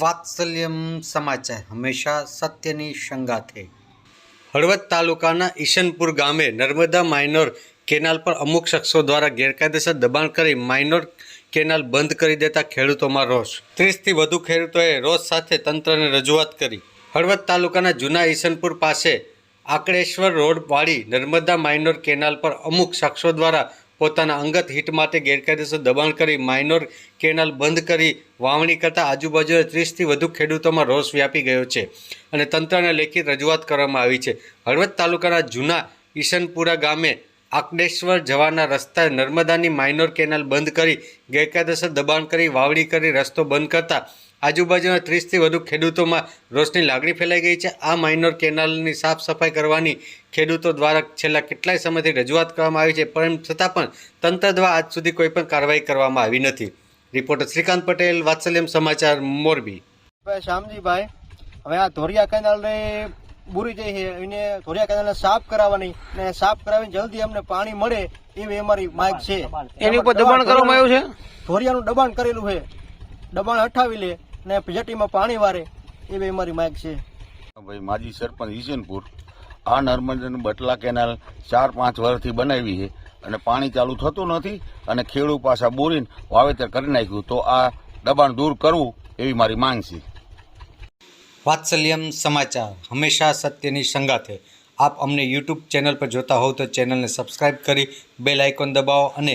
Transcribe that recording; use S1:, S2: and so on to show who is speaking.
S1: વાત્સલ્યમ સમાચાર હંમેશા સત્યની સંગાથે હળવદ તાલુકાના ઈશનપુર ગામે નર્મદા માઇનોર કેનાલ પર અમુક શખ્સો દ્વારા ગેરકાયદેસર દબાણ કરી માઇનોર કેનાલ બંધ કરી દેતા ખેડૂતોમાં રોષ. ત્રીસથી વધુ ખેડૂતોએ રોષ સાથે તંત્રને રજૂઆત કરી. હળવદ તાલુકાના જૂના ઈશનપુર પાસે આકડેશ્વર રોડ વાળી નર્મદા માઇનોર કેનાલ પર અમુક શખ્સો દ્વારા પોતાના અંગત હિત માટે ગેરકાયદેસર દબાણ કરી માઇનોર કેનાલ બંધ કરી, વાવણી કરતાં આજુબાજુના ત્રીસથી વધુ ખેડૂતોમાં રોષ વ્યાપી ગયો છે અને તંત્રને લેખિત રજૂઆત કરવામાં આવી છે. હળવદ તાલુકાના જૂના ઈશનપુરા ગામે આકડેશ્વર જવાના રસ્તા નર્મદાની માઇનોર કેનાલ બંધ કરી ગેરકાયદેસર દબાણ કરી, વાવણી કરી, રસ્તો બંધ કરતા આજુબાજુના ત્રીસથી વધુ ખેડૂતોમાં રોષની લાગણી ફેલાઈ ગઈ છે. આ માઇનોર કેનાલની સાફ સફાઈ કરવાની ખેડૂતો દ્વારા છેલ્લા કેટલાય સમયથી રજૂઆત કરવામાં આવી છે પણ છતાં પણ તંત્ર દ્વારા આજ સુધી કોઈ પણ કાર્યવાહી કરવામાં આવી નથી. રિપોર્ટર શ્રીકાંત પટેલ વાત્સલ્યમ સમાચાર મોરબી.
S2: શ્યામજીભાઈ હવે આ ધોરિયા કેનાલ બુરી જઈ છે. એને ધોરિયા કેનાલને સાફ કરાવવાની ને સાફ કરાવીને જલ્દી અમને પાણી મળે એવી અમારી માંગ છે.
S3: એની ઉપર દબાણ કરવામાં આવ્યું છે?
S2: ધોરિયાનું દબાણ કરેલું છે. દબાણ હટાવી લે. ને જેટીમાં પાણી વારે એવી અમારી માંગ છે.
S4: ભાઈ માજી સરપંચ ઈશનપુર આ નર્મદાનું બટલા કેનાલ ચાર પાંચ વર્ષથી બનાવી છે અને પાણી ચાલુ થતું નથી અને ખેડૂત પાછા બોરીને વાવેતર કરી નાખ્યું. તો આ દબાણ દૂર કરવું એવી મારી માંગ છે.
S1: વાત્સલ્યમ સમાચાર હંમેશા સત્યની સંગાથે. આપ અમને યુટ્યુબ ચેનલ પર જોતા હોવ તો ચેનલને સબસ્ક્રાઈબ કરી બેલ આઇકોન દબાવો અને